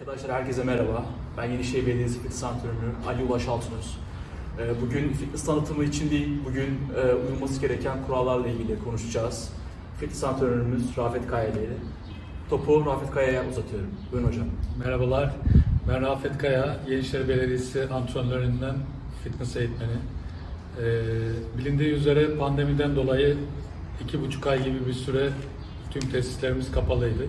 Arkadaşlar herkese merhaba. Ben Yenişehir Belediyesi Fitness Antrenörü Ali Ulaş Altınöz. Ee, Bugün fitness tanıtımı için değil, bugün e, uyulması gereken kurallarla ilgili konuşacağız. Fitness antrenörümüz Rafet Kaya ile. Topu Rafet Kaya'ya uzatıyorum. Buyurun hocam. Merhabalar, ben Rafet Kaya, Yenişehir Belediyesi antrenörlerinden fitness eğitmeni. Ee, bilindiği üzere pandemiden dolayı iki buçuk ay gibi bir süre tüm tesislerimiz kapalıydı.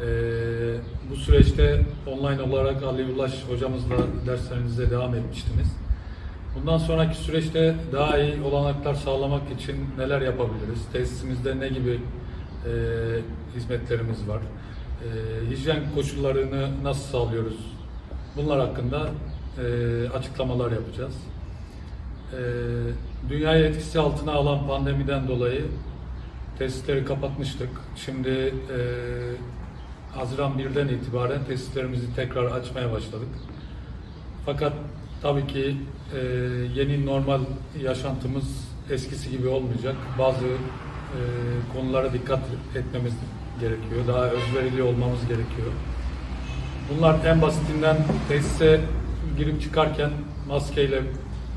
Ee, bu süreçte online olarak Ali Ulaş hocamızla derslerinize devam etmiştiniz. Bundan sonraki süreçte daha iyi olanaklar sağlamak için neler yapabiliriz? Tesisimizde ne gibi e, hizmetlerimiz var? E, hijyen koşullarını nasıl sağlıyoruz? Bunlar hakkında e, açıklamalar yapacağız. E, dünyayı etkisi altına alan pandemiden dolayı tesisleri kapatmıştık. Şimdi e, Haziran 1'den itibaren tesislerimizi tekrar açmaya başladık. Fakat tabii ki e, yeni normal yaşantımız eskisi gibi olmayacak. Bazı e, konulara dikkat etmemiz gerekiyor. Daha özverili olmamız gerekiyor. Bunlar en basitinden tesise girip çıkarken maskeyle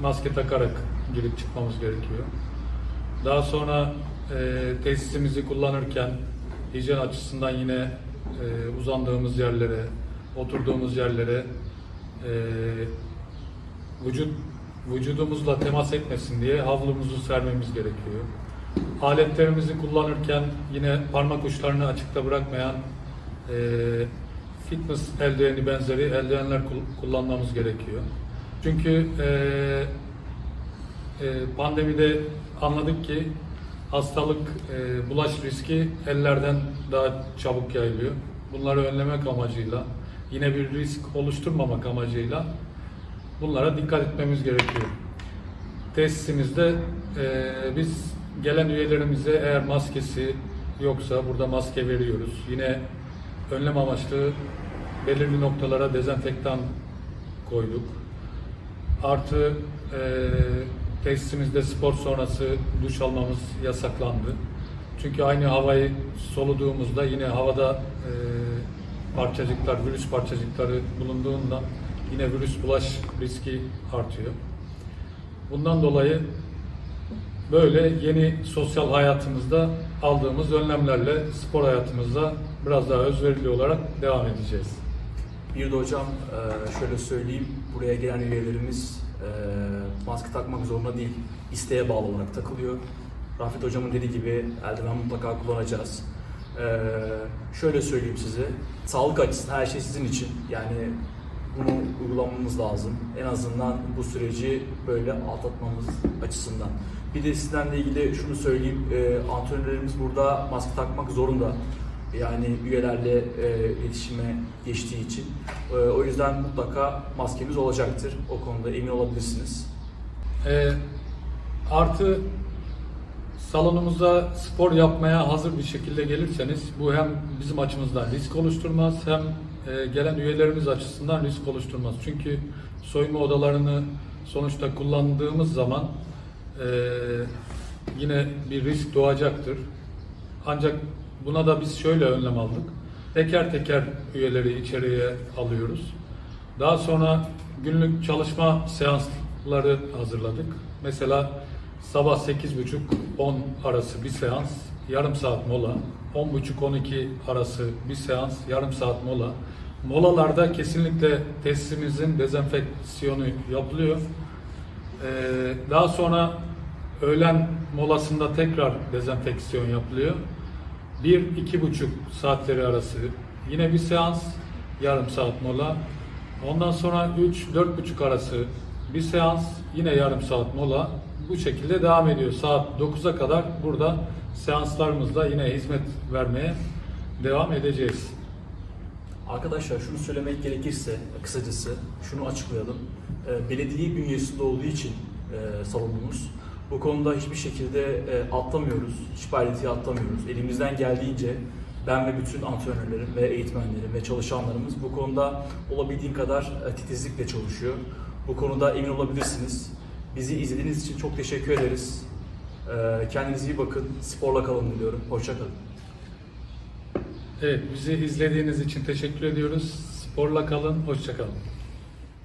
maske takarak girip çıkmamız gerekiyor. Daha sonra e, tesisimizi kullanırken hijyen açısından yine e, uzandığımız yerlere, oturduğumuz yerlere e, vücut vücudumuzla temas etmesin diye havlumuzu sermemiz gerekiyor. Aletlerimizi kullanırken yine parmak uçlarını açıkta bırakmayan e, fitness eldiveni benzeri eldivenler kul- kullanmamız gerekiyor. Çünkü e, e, pandemide anladık ki hastalık e, bulaş riski ellerden daha çabuk yayılıyor. Bunları önlemek amacıyla yine bir risk oluşturmamak amacıyla bunlara dikkat etmemiz gerekiyor. Tesisimizde e, biz gelen üyelerimize eğer maskesi yoksa burada maske veriyoruz. Yine önlem amaçlı belirli noktalara dezenfektan koyduk. Artı e, tesisimizde spor sonrası duş almamız yasaklandı. Çünkü aynı havayı soluduğumuzda yine havada e, parçacıklar, virüs parçacıkları bulunduğundan yine virüs bulaş riski artıyor. Bundan dolayı böyle yeni sosyal hayatımızda aldığımız önlemlerle spor hayatımızda biraz daha özverili olarak devam edeceğiz. Bir de hocam e, şöyle söyleyeyim, buraya gelen üyelerimiz maske takmak zorunda değil, isteğe bağlı olarak takılıyor. Rafet hocamın dediği gibi eldiven mutlaka kullanacağız. E, şöyle söyleyeyim size, sağlık açısından her şey sizin için. Yani bunu uygulamamız lazım. En azından bu süreci böyle atlatmamız açısından. Bir de sizlerle ilgili şunu söyleyeyim, e, antrenörlerimiz burada maske takmak zorunda. Yani üyelerle e, iletişime geçtiği için. E, o yüzden mutlaka maskemiz olacaktır. O konuda emin olabilirsiniz. E, artı salonumuza spor yapmaya hazır bir şekilde gelirseniz bu hem bizim açımızdan risk oluşturmaz hem e, gelen üyelerimiz açısından risk oluşturmaz. Çünkü soyunma odalarını sonuçta kullandığımız zaman e, yine bir risk doğacaktır. Ancak buna da biz şöyle önlem aldık. Teker teker üyeleri içeriye alıyoruz. Daha sonra günlük çalışma seansları hazırladık. Mesela sabah 8.30-10 arası bir seans, yarım saat mola. 10.30-12 arası bir seans, yarım saat mola. Molalarda kesinlikle tesisimizin dezenfeksiyonu yapılıyor. Ee, daha sonra öğlen molasında tekrar dezenfeksiyon yapılıyor. 1-2,5 saatleri arası yine bir seans, yarım saat mola. Ondan sonra 3-4,5 arası bir seans, yine yarım saat mola. Bu şekilde devam ediyor. Saat 9'a kadar burada seanslarımızda yine hizmet vermeye devam edeceğiz. Arkadaşlar şunu söylemek gerekirse kısacası şunu açıklayalım. E, belediye bünyesinde olduğu için e, salonumuz bu konuda hiçbir şekilde e, atlamıyoruz. Hiçbir atlamıyoruz. Elimizden geldiğince ben ve bütün antrenörlerim ve eğitmenlerim ve çalışanlarımız bu konuda olabildiğin kadar e, titizlikle çalışıyor. Bu konuda emin olabilirsiniz. Bizi izlediğiniz için çok teşekkür ederiz. E, kendinize iyi bakın. Sporla kalın diliyorum. Hoşça kalın. Evet, bizi izlediğiniz için teşekkür ediyoruz. Sporla kalın, hoşça kalın.